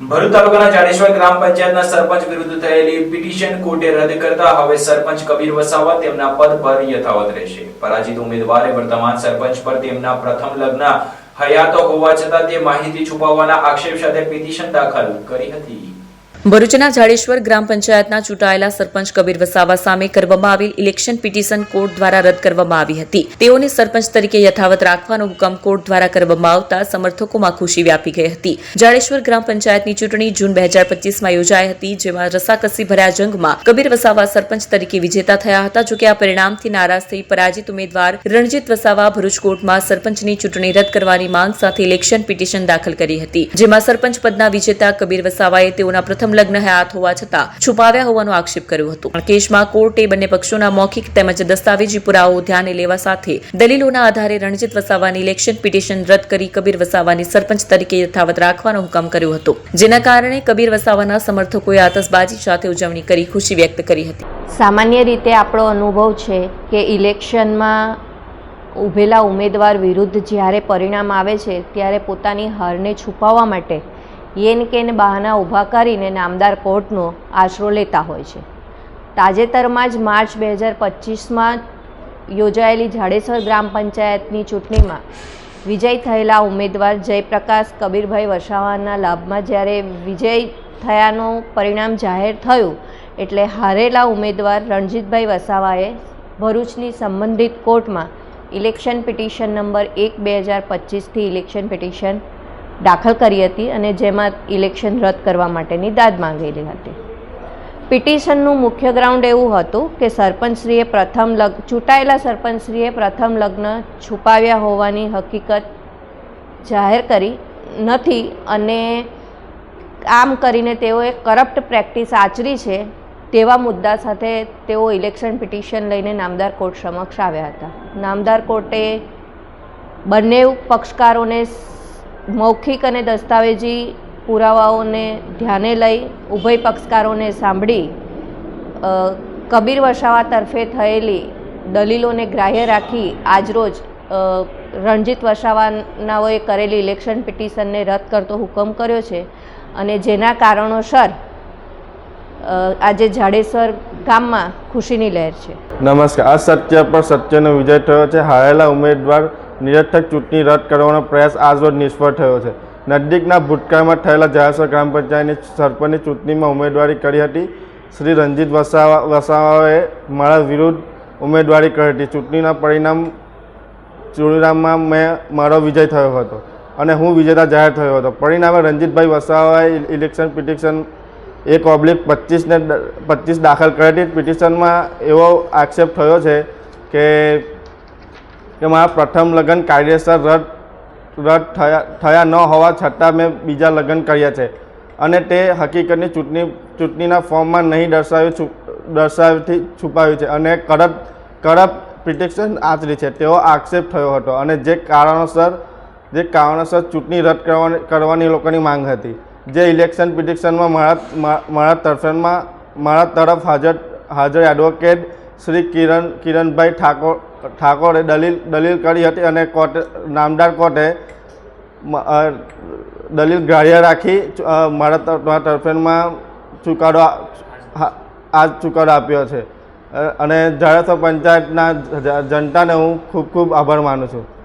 ભરૂચ તાલુકાના જાડેશ્વર ગ્રામ પંચાયતના સરપંચ વિરુદ્ધ થયેલી પિટિશન કોર્ટે રદ કરતા હવે સરપંચ કબીર વસાવા તેમના પદ પર યથાવત રહેશે. પરાજિત ઉમેદવારે વર્તમાન સરપંચ પર તેમના પ્રથમ લગ્ન હયાતો હોવા છતાં તે માહિતી છુપાવવાના આક્ષેપ સાથે પિટિશન દાખલ કરી હતી. ભરૂચના જાડેશ્વર ગ્રામ પંચાયતના ચૂંટાયેલા સરપંચ કબીર વસાવા સામે કરવામાં આવેલ ઇલેક્શન પિટિશન કોર્ટ દ્વારા રદ કરવામાં આવી હતી. તેઓને સરપંચ તરીકે યથાવત રાખવાનો હુકમ કોર્ટ દ્વારા કરવામાં આવતા સમર્થકોમાં ખુશી વ્યાપી ગઈ હતી. જાડેશ્વર ગ્રામ પંચાયતની ચૂંટણી જૂન બે હજાર પચીસમાં યોજાઈ હતી, જેમાં રસાકસી ભર્યા જંગમાં કબીર વસાવા સરપંચ તરીકે વિજેતા થયા હતા જોકે આ પરિણામથી નારાજ થઈ પરાજિત ઉમેદવાર રણજીત વસાવા ભરૂચ કોર્ટમાં સરપંચની ચૂંટણી રદ કરવાની માંગ સાથે ઇલેક્શન પિટિશન દાખલ કરી હતી. જેમાં સરપંચ પદના વિજેતા કબીર વસાવાએ તેઓના પ્રથમ લગ્ન હયાત હોવા છતાં છુપાવ્યા હોવાનો આક્ષેપ કર્યો હતો. કેસમાં કોર્ટે બંને પક્ષોના મૌખિક તેમજ દસ્તાવેજી પુરાવો ધ્યાને લેવા સાથે દલીલોના આધારે રણજીત વસાવાની ઇલેક્શન પિટિશન રદ કરી કબીર વસાવાની સરપંચ તરીકે યથાવત રાખવાનો હુકમ કર્યો હતો. જેના કારણે કબીર વસાવાના સમર્થકોએ આતશબાજી સાથે ઉજવણી કરી ખુશી વ્યક્ત કરી હતી. સામાન્ય રીતે આપણો અનુભવ છે કે ઇલેક્શનમાં ઊભેલા ઉમેદવાર વિરુદ્ધ જ્યારે પરિણામ આવે છે, ત્યારે પોતાની હારને છુપાવવા માટે યેન કેન બહાના ઊભા કરીને નામદાર કોર્ટનો આશરો લેતા હોય છે. તાજેતરમાં જ માર્ચ બે હજાર પચીસમાં યોજાયેલી જાડેસર ગ્રામ પંચાયતની ચૂંટણીમાં વિજય થયેલા ઉમેદવાર જયપ્રકાશ કબીરભાઈ વસાવાના લાભમાં જ્યારે વિજય થયાનું પરિણામ જાહેર થયું એટલે હારેલા ઉમેદવાર રણજીતભાઈ વસાવાએ ભરૂચની સંબંધિત કોર્ટમાં ઇલેક્શન પિટિશન નંબર એક બે હજાર પચીસથી ઇલેક્શન પિટિશન દાખલ કરી હતી અને જેમાં ઇલેક્શન રદ કરવા માટેની દાદ માંગેલી હતી. પિટિશનનું મુખ્ય ગ્રાઉન્ડ એવું હતું કે સરપંચશ્રીએ પ્રથમ લગ, ચૂંટાયેલા સરપંચશ્રીએ પ્રથમ લગ્ન છુપાવ્યા હોવાની હકીકત જાહેર કરી નથી અને આમ કરીને તેઓએ કરપ્ટ પ્રેક્ટિસ આચરી છે તેવા મુદ્દા સાથે તેઓ ઇલેક્શન પિટિશન લઈને નામદાર કોર્ટ સમક્ષ આવ્યા હતા. નામદાર કોર્ટે બંને પક્ષકારોને મૌખિક અને દસ્તાવેજી પુરાવાઓને ધ્યાને લઈ ઉભય પક્ષકારોને સાંભળી કબીર વસાવા તરફે થયેલી દલીલોને ગ્રાહ્ય રાખી આજરોજ રણજીત વસાવાનાઓએ કરેલી ઇલેક્શન પિટિશનને રદ કરતો હુકમ કર્યો છે અને જેના કારણોસર આજે જાડેશ્વર ગામમાં ખુશીની લહેર છે. નમસ્કાર. આ સત્ય પર સત્યનો વિજય થયો છે. હારેલા ઉમેદવાર નિરર્થક ચૂંટણી રદ કરવાનો પ્રયાસ આજરોજ નિષ્ફળ થયો છે. નજીકના ભૂતકાળમાં થયેલા જાહેર ગ્રામ પંચાયતની સરપંચની ચૂંટણીમાં ઉમેદવારી કરી હતી. શ્રી રંજીત વસાવા વસાવાએ મારા વિરુદ્ધ ઉમેદવારી કરી હતી. ચૂંટણીના પરિણામ ચૂંટણીમાં મેં મારો વિજય થયો હતો અને હું વિજેતા જાહેર થયો હતો. પરિણામે રંજીતભાઈ વસાવાએ ઇલેક્શન પિટિશન એક ઓબ્લિક પચીસને પચીસ દાખલ કરી હતી. પિટિશનમાં એવો આક્ષેપ થયો છે કે કે મારા પ્રથમ લગ્ન કાયદેસર રદ રદ થયા થયા ન હોવા છતાં મેં બીજા લગ્ન કર્યા છે. અને તે હકીકતની ચૂંટણી, ચૂંટણીના ફોર્મમાં નહીં દર્શાવ્યું દર્શાવથી છુપાવ્યું છે અને કરપ કરપ પ્રિટેક્શન આચરી છે. તેવો આક્ષેપ થયો હતો અને જે કારણોસર જે કારણોસર ચૂંટણી રદ કરવાની કરવાની લોકોની માંગ હતી. જે ઇલેક્શન પિટિશનમાં મારા મારા તરફેણમાં, મારા તરફ હાજર હાજર એડવોકેટ શ્રી કિરણ, કિરણભાઈ ઠાકોર, ઠાકોરે દલીલ દલીલ કરી હતી અને કોર્ટે, નામદાર કોર્ટે દલીલ ગ્રાહ્ય રાખી મારા તર- મારા તરફેણમાં ચુકાદો આ- ચુકાદો આપ્યો છે. અને જાડેશ્વર પંચાયતના જનતાને હું ખૂબ ખૂબ આભાર માનું છું.